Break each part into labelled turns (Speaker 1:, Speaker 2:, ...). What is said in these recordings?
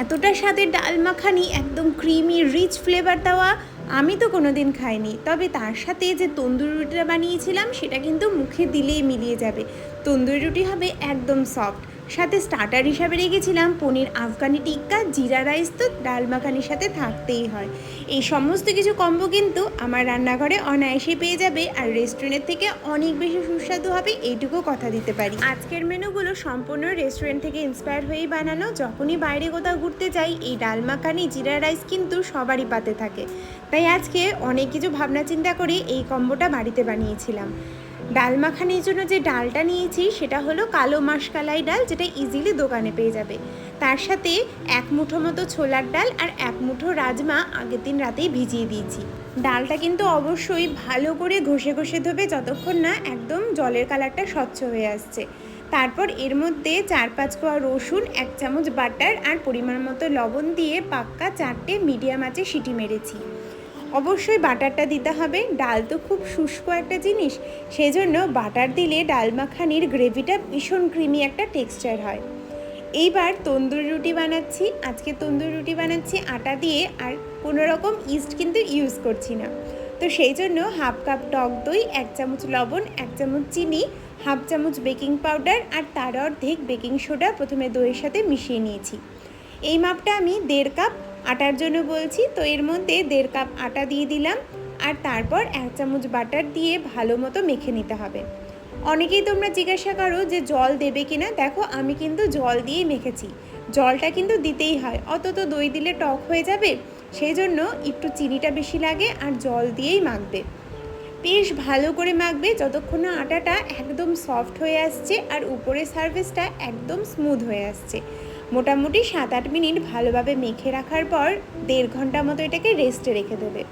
Speaker 1: এতটা স্বাদের ডাল মাখানি, একদম ক্রিমি রিচ ফ্লেভার দেওয়া আমি তো কোনো দিন খাইনি। তবে তার সাথে যে তন্দুরি রুটিটা বানিয়েছিলাম, সেটা কিন্তু মুখে দিলেই মিলিয়ে যাবে। তন্দুরি রুটি হবে একদম সফট সাথে স্টার্টার হিসাবে রেখেছিলাম পনির আফগানি টিক্কা, জিরা রাইস তো ডাল মাখানির সাথে থাকতেই হয়। এই সমস্ত কিছু কম্বো কিন্তু আমার রান্নাঘরে অনায়াসে পেয়ে যাবে আর রেস্টুরেন্টের থেকে অনেক বেশি সুস্বাদু হবে এইটুকু কথা দিতে পারি। আজকের মেনুগুলো সম্পূর্ণ রেস্টুরেন্ট থেকে ইন্সপায়ার হয়েই বানানো। যখনই বাইরে কোথাও ঘুরতে যাই, এই ডাল মাখানি, জিরা রাইস কিন্তু সবারই পাতে থাকে। তাই আজকে অনেক কিছু ভাবনা চিন্তা করে এই কম্বোটা বাড়িতে বানিয়েছিলাম। ডাল মাখানির জন্য যে ডালটা নিয়েছি, সেটা হলো কালো মাসকালাই ডাল, যেটা ইজিলি দোকানে পেয়ে যাবে। তার সাথে এক মুঠো মতো ছোলার ডাল আর এক মুঠো রাজমা আগের দিন রাতেই ভিজিয়ে দিয়েছি। ডালটা কিন্তু অবশ্যই ভালো করে ঘষে ঘষে ধোবে যতক্ষণ না একদম জলের কালারটা স্বচ্ছ হয়ে আসছে। তারপর এর মধ্যে চার পাঁচ কোয়া রসুন, এক চামচ বাটার আর পরিমাণ মতো লবণ দিয়ে পাক্কা চারটে মিডিয়াম আঁচে সিটি মেরেছি। অবশ্যই বাটারটা দিতে হবে। ডাল তো খুব শুষ্ক একটা জিনিস, সেজন্য বাটার দিলে ডাল মাখানির গ্রেভিটা ভীষণ ক্রিমি একটা টেক্সচার হয়। এইবার তন্দুরি রুটি বানাচ্ছি। আজকে তন্দুরি রুটি বানাচ্ছি, আটা দিয়ে, আর কোনো রকম ইস্ট কিন্তু ইউজ করছি না। তো সেই জন্য হাফ কাপ টক দই, এক চামচ লবণ, এক চামচ চিনি হাফ চামচ বেকিং পাউডার আর তার অর্ধেক বেকিং সোডা প্রথমে দইয়ের সাথে মিশিয়ে নিয়েছি। এই মাপটা আমি দেড় কাপ আটার জন্য বলছি, তো এর মধ্যে দেড় কাপ আটা দিয়ে দিলাম। আর তারপর এক চামচ বাটার দিয়ে ভালো মতো মেখে নিতে হবে। অনেকেই তোমরা জিজ্ঞাসা করো যে জল দেবে কিনা? দেখো, আমি কিন্তু জল দিয়েই মেখেছি। জলটা কিন্তু দিতেই হয়। অত তো দই দিলে টক হয়ে যাবে। সেই জন্য একটু চিনিটা বেশি লাগে আর জল দিয়েই মাখবে। বেশ ভালো করে মাখবে যতক্ষণ না আটাটা একদম সফট হয়ে আসছে আর উপরের সার্ভিসটা একদম স্মুথ হয়ে আসছে। মোটামুটি সাত আট মিনিট ভালোভাবে মেখে রাখার পর দেড় ঘণ্টা মতো এটাকে রেস্টে রেখে দেবে।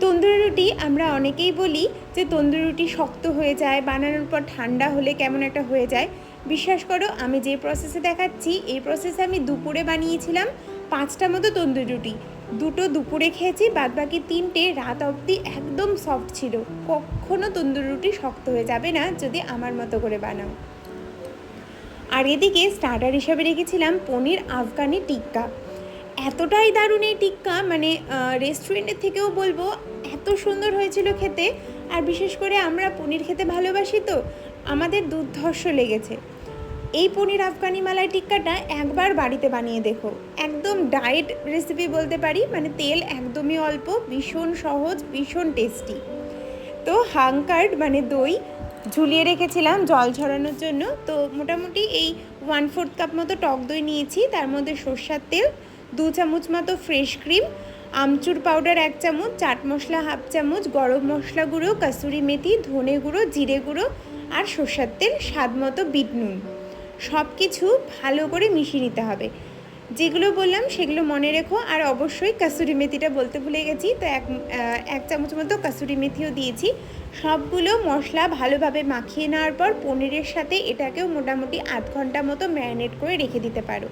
Speaker 1: তন্দুরি রুটি আমরা অনেকেই বলি যে তন্দুরি রুটি শক্ত হয়ে যায়, বানানোর পর ঠান্ডা হলে কেমন একটা হয়ে যায়। বিশ্বাস করো, আমি যে প্রসেসে দেখাচ্ছি, এই প্রসেসে আমি দুপুরে বানিয়েছিলাম পাঁচটা মতো তন্দুরি রুটি। দুটো দুপুরে খেয়েছি বাদ বাকি তিনটে রাত অবধি একদম সফট ছিল। কখনো তন্দুরি রুটি শক্ত হয়ে যাবে না, যদি আমার মতো করে বানাও। আর এদিকে স্টার্টার হিসাবে রেখেছিলাম পনির আফগানি টিক্কা। এতটাই দারুণ এই টিক্কা মানে রেস্টুরেন্টের থেকেও বলব, এত সুন্দর হয়েছিল খেতে। আর বিশেষ করে আমরা পনির খেতে ভালোবাসি তো, আমাদের দুর্ধর্ষ লেগেছে। এই পনির আফগানি মালাই টিক্কাটা একবার বাড়িতে বানিয়ে দেখো। একদম ডায়েট রেসিপি বলতে পারি মানে তেল একদমই অল্প, ভীষণ সহজ, ভীষণ টেস্টি তো হাংকার্ড মানে দই ঝুলিয়ে রেখেছিলাম জল ঝরানোর জন্য। তো মোটামুটি এই ওয়ান ফোর্থ কাপ মতো টক দই নিয়েছি। তার মধ্যে সর্ষার তেল, দু চামচ মতো ফ্রেশ ক্রিম আমচুর পাউডার এক চামচ, চাট মশলা হাফ চামচ, গরম মশলা গুঁড়ো, কাসুরি মেথি, ধনে গুঁড়ো, জিরে গুঁড়ো আর সর্ষার তেল, স্বাদ মতো বিট নুন। সব কিছু ভালো করে মিশিয়ে নিতে হবে। যেগুলো বললাম সেগুলো মনে রেখো আর অবশ্যই কাসুরি মেথিটা বলতে ভুলে গেছি। তো এক এক চামচ মতো কাসুরি মেথিও দিয়েছি। সবগুলো মশলা ভালোভাবে মাখিয়ে নেওয়ার পর পনিরের সাথে এটাকেও মোটামুটি আধ ঘণ্টা মতো ম্যারিনেট করে রেখে দিতে পারো।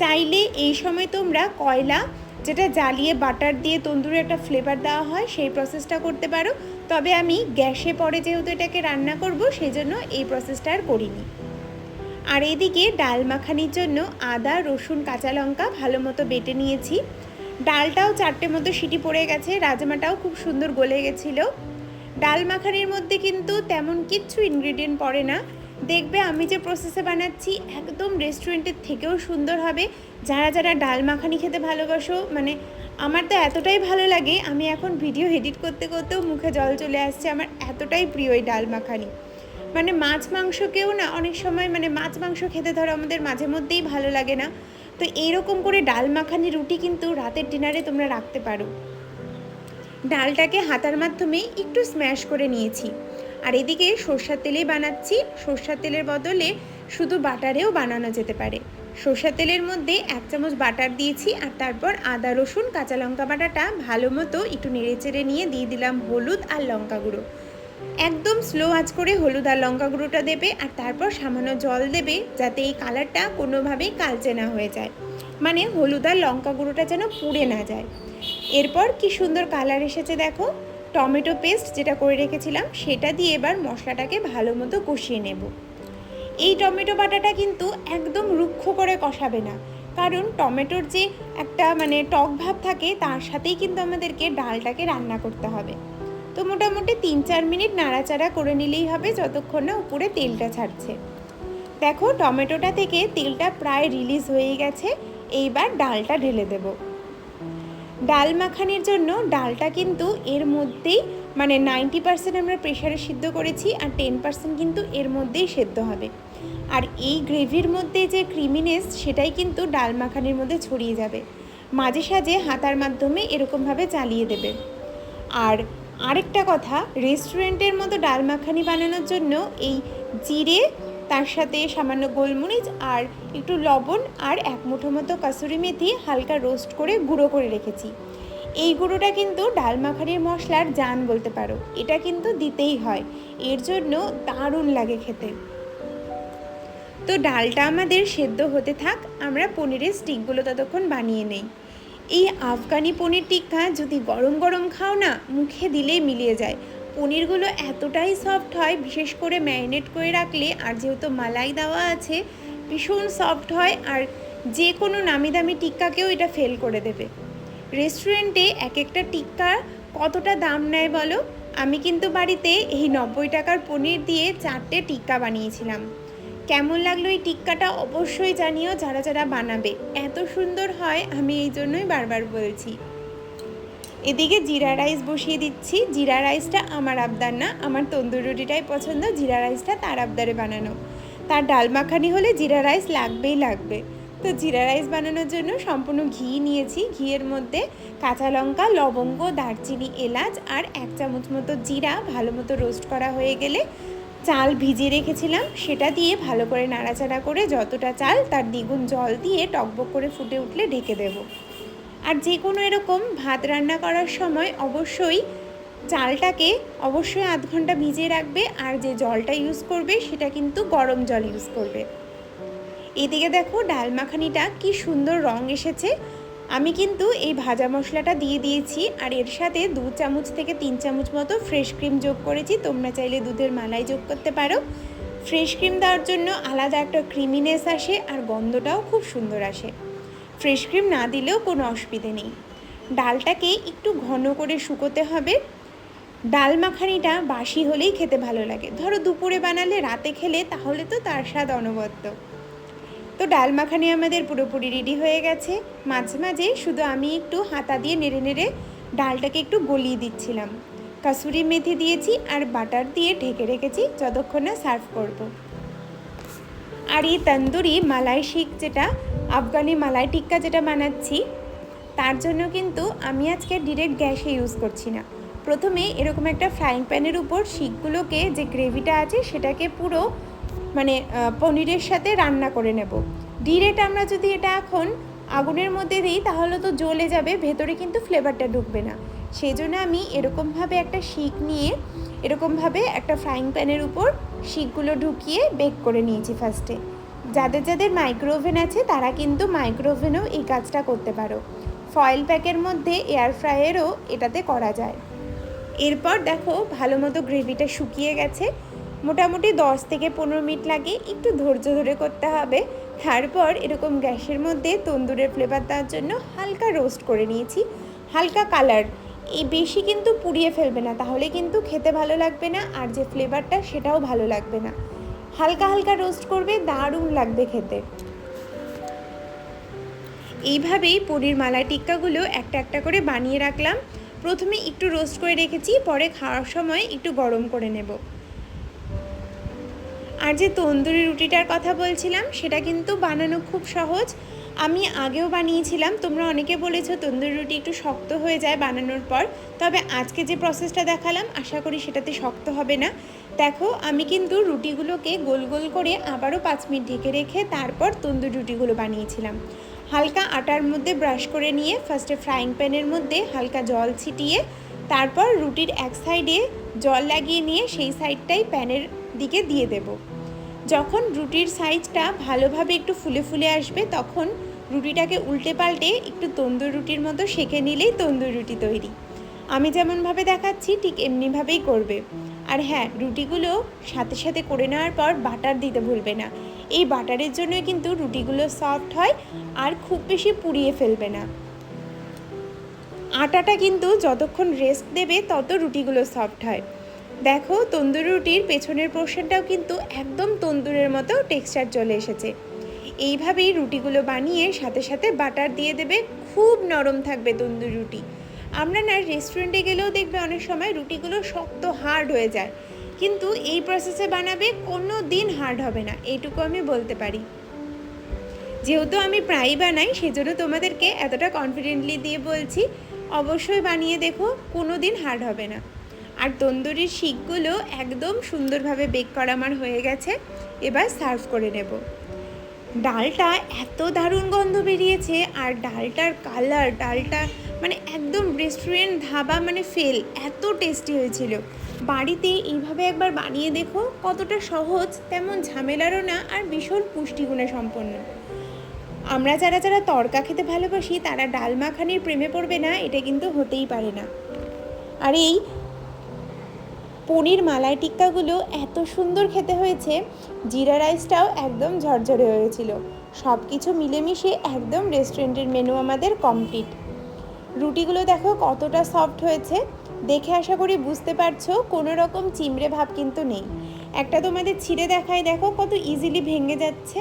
Speaker 1: চাইলে এই সময় তোমরা কয়লা, যেটা জ্বালিয়ে বাটার দিয়ে তন্দুরে একটা ফ্লেভার দেওয়া হয়, সেই প্রসেসটা করতে পারো। তবে আমি গ্যাসে পরে যেহেতু এটাকে রান্না করব সেই জন্য এই প্রসেসটা আর করিনি। আর এদিকে ডাল মাখানির জন্য আদা, রসুন, কাঁচা লঙ্কা ভালো মতো বেটে নিয়েছি। ডালটাও চারটে মতো সিটি পড়ে গেছে, রাজমাটাও খুব সুন্দর গলে গেছিল। ডাল মাখানির মধ্যে কিন্তু তেমন কিচ্ছু ইনগ্রিডিয়েন্ট পড়ে না। দেখবে আমি যে প্রসেসে বানাচ্ছি, একদম রেস্টুরেন্টের থেকেও সুন্দর হবে। যারা যারা ডাল মাখানি খেতে ভালোবাসো মানে আমার তো এতটাই ভালো লাগে, আমি এখন ভিডিও এডিট করতে, করতেও মুখে জল চলে আসছে। আমার এতটাই প্রিয় এই ডাল মাখানি। মানে মাছ মাংসকেও না অনেক সময় মানে মাছ মাংস খেতে ধরো আমাদের মাঝে মধ্যেই ভালো লাগে না। তো এইরকম করে ডাল মাখানি রুটি কিন্তু রাতের ডিনারে তোমরা রাখতে পারো। ডালটাকে হাতার মাধ্যমে একটু স্ম্যাশ করে নিয়েছি। আর এদিকে সর্ষার তেলেই বানাচ্ছি। সর্ষার তেলের বদলে শুধু বাটারেও বানানো যেতে পারে। সর্ষার তেলের মধ্যে এক চামচ বাটার দিয়েছি আর তারপর আদা, রসুন, কাঁচা লঙ্কা বাটাটা ভালো মতো একটু নেড়েচেড়ে নিয়ে দিয়ে দিলাম হলুদ আর লঙ্কা গুঁড়ো। একদম স্লো আঁচ করে হলুদ আর লঙ্কা গুঁড়োটা দেবে আর তারপর সামান্য জল দেবে যাতে এই কালারটা কোনোভাবেই কালচে না হয়ে যায়। মানে হলুদ আর লঙ্কা গুঁড়োটা যেন পুড়ে না যায়। এরপর কি সুন্দর কালার এসেছে দেখো। টমেটো পেস্ট যেটা করে রেখেছিলাম, সেটা দিয়ে এবার মশলাটাকে ভালো মতো কষিয়ে নেব। এই টমেটো বাটাটা কিন্তু একদম রুক্ষ করে কষাবে না। কারণ টমেটোর যে একটা মানে টক ভাব থাকে, তার সাথেই কিন্তু আমাদেরকে ডালটাকে রান্না করতে হবে। তো মোটামুটি তিন চার মিনিট নাড়াচাড়া করে নিলেই হবে যতক্ষণ না উপরে তেলটা ছাড়ছে। দেখো, টমেটোটা থেকে তেলটা প্রায় রিলিজ হয়ে গেছে। এইবার ডালটা ঢেলে দেব। ডাল মাখানির জন্য ডালটা কিন্তু এর মধ্যেই মানে নাইনটি পার্সেন্ট আমরা প্রেশারে সিদ্ধ করেছি আর টেন পার্সেন্ট কিন্তু এর মধ্যেই সেদ্ধ হবে। আর এই গ্রেভির মধ্যে যে ক্রিমিনেস সেটাই কিন্তু ডাল মাখানির মধ্যে ছড়িয়ে যাবে। মাঝে সাঝে হাতার মাধ্যমে এরকমভাবে চালিয়ে দেবে। আর আরেকটা কথা রেস্টুরেন্টের মতো ডাল মাখানি বানানোর জন্য এই জিরে, তার সাথে সামান্য গোলমরিচ আর একটু লবণ আর এক মুঠো মতো কাসুরি মেথি হালকা রোস্ট করে গুঁড়ো করে রেখেছি। এই গুঁড়োটা কিন্তু ডাল মাখানির মশলার জান বলতে পারো, এটা কিন্তু দিতেই হয়, এর জন্য দারুণ লাগে খেতে। তো ডালটা আমাদের সেদ্ধ হতে থাক, আমরা পনিরের স্টিকগুলো ততক্ষণ বানিয়ে নেই। এই আফগানি পনির টিক্কা যদি গরম গরম খাও না, মুখে দিলেই মিলিয়ে যায়। পনিরগুলো এতটাই সফট হয়, বিশেষ করে ম্যারিনেট করে রাখলে, আর যেহেতু মালাই দেওয়া আছে, ভীষণ সফট হয়, আর যে কোনো নামি দামি টিক্কাকেও এটা ফেল করে দেবে। রেস্টুরেন্টে এক একটা টিক্কা কতটা দাম নেয় বলো? আমি কিন্তু বাড়িতে এই নব্বই টাকার পনির দিয়ে চারটে টিক্কা বানিয়েছিলাম। কেমন লাগল এই টিক্কাটা অবশ্যই জানিও যারা যারা বানাবে। এত সুন্দর হয়, আমি এই জন্যই বারবার বলছি। এদিকে জিরা রাইস বসিয়ে দিচ্ছি। জিরা রাইসটা আমার আবদার না, আমার তন্দুর রুটিটাই পছন্দ, জিরা রাইসটা তার আবদারে বানানো। তার ডাল মাখানি হলে জিরা রাইস লাগবেই লাগবে। তো জিরা রাইস বানানোর জন্য সম্পূর্ণ ঘি নিয়েছি। ঘিয়ের মধ্যে কাঁচা লঙ্কা, লবঙ্গ, দারচিনি, এলাচ আর এক চামচ মতো জিরা, ভালো মতো রোস্ট করা হয়ে গেলে চাল ভিজিয়ে রেখেছিলাম, সেটা দিয়ে ভালো করে নাড়াচাড়া করে যতটা চাল তার দ্বিগুণ জল দিয়ে টকবক করে ফুটে উঠলে ঢেকে দেব। আর যে কোনো এরকম ভাত রান্না করার সময় অবশ্যই চালটাকে অবশ্যই আধ ঘণ্টা ভিজিয়ে রাখবে, আর যে জলটা ইউজ করবে সেটা কিন্তু গরম জল ইউজ করবে। এদিকে দেখো ডাল মাখানিটা কি সুন্দর রং এসেছে আমি কিন্তু এই ভাজা মশলাটা দিয়ে দিয়েছি আর এর সাথে দু চামচ থেকে তিন চামচ মতো ফ্রেশ ক্রিম যোগ করেছি। তোমরা চাইলে দুধের মালাই যোগ করতে পারো। ফ্রেশ ক্রিম দেওয়ার জন্য আলাদা একটা ক্রিমিনেস আসে আর গন্ধটাও খুব সুন্দর আসে। ফ্রেশ ক্রিম না দিলেও কোনো অসুবিধে নেই। ডালটাকে একটু ঘন করে শুকোতে হবে। ডাল মাখানিটা বাসি হলেই খেতে ভালো লাগে। ধরো দুপুরে বানালে রাতে খেলে তাহলে তো তার স্বাদ অনবদ্য। তো ডাল মাখানি আমাদের পুরোপুরি রেডি হয়ে গেছে। মাঝে মাঝে শুধু আমি একটু হাতা দিয়ে নেড়ে নেড়ে ডালটাকে একটু গলিয়ে দিচ্ছিলাম। কাসুরি মেথি দিয়েছি আর বাটার দিয়ে ঢেকে রেখেছি, যতক্ষণ না সার্ভ করব। আর এই তন্দুরি মালাই শিক যেটা, আফগানি মালাই টিক্কা যেটা বানাচ্ছি, তার জন্য কিন্তু আমি আজকে ডিরেক্ট গ্যাসে ইউজ করছি না। প্রথমে এরকম একটা ফ্রাইং প্যানের উপর শিকগুলোকে যে গ্রেভিটা আছে, সেটাকে পুরো মানে পনিরের সাথে রান্না করে নেব। ডিরেক্ট আমরা যদি এটা এখন আগুনের মধ্যে দিই, তাহলে তো জ্বলে যাবে, ভেতরে কিন্তু ফ্লেভারটা ঢুকবে না। সেই জন্য আমি এরকমভাবে একটা শিক নিয়ে, এরকমভাবে একটা ফ্রাইং প্যানের উপর শিকগুলো ঢুকিয়ে বেক করে নিয়েছি ফার্স্টে। যাদের যাদের মাইক্রোওভেন আছে, তারা কিন্তু মাইক্রোওভেনেও এই কাজটা করতে পারো। ফয়েল প্যাকের মধ্যে এয়ার ফ্রায়ারও এটাতে করা যায়। এরপর দেখো ভালো মতো গ্রেভিটা শুকিয়ে গেছে। মোটামুটি দশ থেকে পনেরো মিনিট লাগে, একটু ধৈর্য ধরে করতে হবে। তারপর এরকম গ্যাসের মধ্যে তন্দুরের ফ্লেভার দেওয়ার জন্য হালকা রোস্ট করে নিয়েছি। হালকা কালার এই বেশি কিন্তু পুড়িয়ে ফেলবে না, তাহলে কিন্তু খেতে ভালো লাগবে না, আর যে ফ্লেভারটা সেটাও ভালো লাগবে না। হালকা হালকা রোস্ট করবে, দারুণ লাগবে খেতে। এইভাবেই পনির মালাই টিক্কাগুলো একটা একটা করে বানিয়ে রাখলাম। প্রথমে একটু রোস্ট করে রেখেছি, পরে খাওয়ার সময় একটু গরম করে নেব। আর যে তন্দুরি রুটিটার কথা বলছিলাম, সেটা কিন্তু বানানো খুব সহজ। আমি আগেও বানিয়েছিলাম, তোমরা অনেকে বলেছ তন্দুরি রুটি একটু শক্ত হয়ে যায় বানানোর পর। তবে আজকে যে প্রসেসটা দেখালাম, আশা করি সেটাতে শক্ত হবে না। দেখো, আমি কিন্তু রুটিগুলোকে গোল গোল করে আবারও পাঁচ মিনিট ঢেকে রেখে তারপর তন্দুরি রুটিগুলো বানিয়েছিলাম। হালকা আটার মধ্যে ব্রাশ করে নিয়ে ফার্স্টে ফ্রাইং প্যানের মধ্যে হালকা জল ছিটিয়ে, তারপর রুটির এক সাইডে জল লাগিয়ে নিয়ে সেই সাইডটাই প্যানের দিকে দিয়ে দেব। যখন রুটির সাইজটা ভালোভাবে একটু ফুলে ফুলে আসবে, তখন রুটিটাকে উল্টে পাল্টে একটু তন্দুর রুটির মতো সেঁকে নিলেই তন্দুর রুটি তৈরি। আমি যেমনভাবে দেখাচ্ছি, ঠিক এমনিভাবেই করবে। আর হ্যাঁ রুটিগুলো সাথে সাথে করে নেওয়ার পর বাটার দিতে ভুলবে না। এই বাটারের জন্য কিন্তু রুটিগুলো সফট হয় আর খুব বেশি পুড়িয়ে ফেলবে না। আটাটা কিন্তু যতক্ষণ রেস্ট দেবে, তত রুটিগুলো সফট হয়। দেখো, তন্দুরি রুটির পেছনের পোর্শনটাও কিন্তু একদম তন্দুরের মতো টেক্সচার চলে এসেছে। এইভাবেই রুটিগুলো বানিয়ে সাথে সাথে বাটার দিয়ে দেবে, খুব নরম থাকবে তন্দুরি রুটি। আমরা না রেস্টুরেন্টে গেলেও দেখবে অনেক সময় রুটিগুলো শক্ত হার্ড হয়ে যায়, কিন্তু এই প্রসেসে বানাবে কোনো দিন হার্ড হবে না, এইটুকু আমি বলতে পারি। যেহেতু আমি প্রায়ই বানাই, সেজন্য তোমাদেরকে এতটা কনফিডেন্টলি দিয়ে বলছি, অবশ্যই বানিয়ে দেখো, কোনো দিন হার্ড হবে না। আর তন্দুরির শিকগুলো একদম সুন্দরভাবে বেক করা আমার হয়ে গেছে। এবার সার্ভ করে নেব। ডালটা এত দারুণ গন্ধ বেরিয়েছে আর ডালটার কালার ডালটা মানে একদম রেস্টুরেন্ট ধাবা মানে ফেল এত টেস্টি হয়েছিল। বাড়িতে এইভাবে একবার বানিয়ে দেখো, কতটা সহজ, তেমন ঝামেলারও না আর ভীষণ পুষ্টিগুণে সম্পন্ন। আমরা যারা যারা তড়কা খেতে ভালোবাসি, তারা ডাল মাখানির প্রেমে পড়বে না, এটা কিন্তু হতেই পারে না। আর এই পনির মালাই টিক্কাগুলো এত সুন্দর খেতে হয়েছে, জিরা রাইসটাও একদম ঝরঝরে হয়েছিল। সব কিছু মিলেমিশে একদম রেস্টুরেন্টের মেনু আমাদের কমপ্লিট। রুটিগুলো দেখো কতটা সফট হয়েছে। দেখে আশা করি বুঝতে পারছ, কোনো রকম চিমড়ে ভাব কিন্তু নেই। একটা তোমাদের ছিঁড়ে দেখায় দেখো কত ইজিলি ভেঙে যাচ্ছে।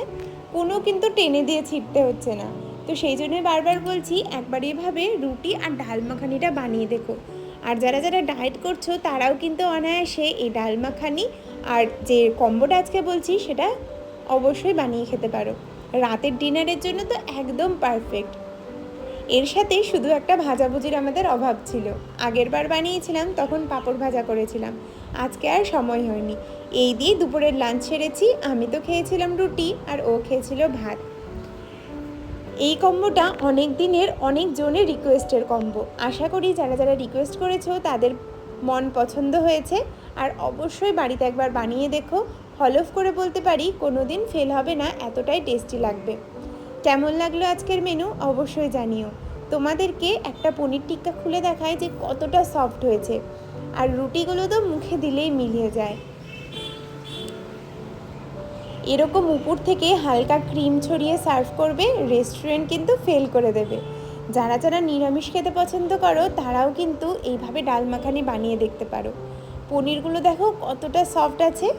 Speaker 1: কোনো কিন্তু টেনে দিয়ে ছিঁড়তে হচ্ছে না। তো সেই জন্য বারবার বলছি, একবার এভাবে রুটি আর ডাল মাখানিটা বানিয়ে দেখো। আর যারা যারা ডায়েট করছ, তারাও কিন্তু অনায়াসে এই ডাল মাখানি আর যে কম্বোটা আজকে বলছি, সেটা অবশ্যই বানিয়ে খেতে পারো। রাতের ডিনারের জন্য তো একদম পারফেক্ট এর সাথে শুধু একটা ভাজাভুজির আমাদের অভাব ছিল। আগের বার বানিয়েছিলাম, তখন পাঁপড় ভাজা করেছিলাম। আজকে আর সময় হয়নি। এই দিয়ে দুপুরের লাঞ্চ সেরেছি, আমি তো খেয়েছিলাম রুটি আর ও খেয়েছিল ভাত। এই কম্বোটা অনেক দিনের, অনেক জনের রিকোয়েস্টের কম্বো। আশা করি যারা যারা রিকোয়েস্ট করেছ তাদের মন পছন্দ হয়েছে। আর অবশ্যই বাড়িতে একবার বানিয়ে দেখো। হলফ করে বলতে পারি কোনো দিন ফেল হবে না, এতটাই টেস্টি লাগবে। কেমন লাগল আজকের মেনু অবশ্যই জানিও। তোমাদেরকে একটা পনির টিক্কা খুলে দেখায় যে কতটা সফট হয়েছে। আর রুটিগুলো তো মুখে দিলেই মিলিয়ে যায়। এরকম উপর থেকে হালকা ক্রিম ছড়িয়ে সার্ভ করবে, রেস্টুরেন্ট কিন্তু ফেল করে দেবে। যারা যারা নিরামিষ খেতে পছন্দ করো, তারাও কিন্তু এইভাবে ডাল মাখানি বানিয়ে দেখতে পারো। পনিরগুলো দেখো কতটা সফট আছে।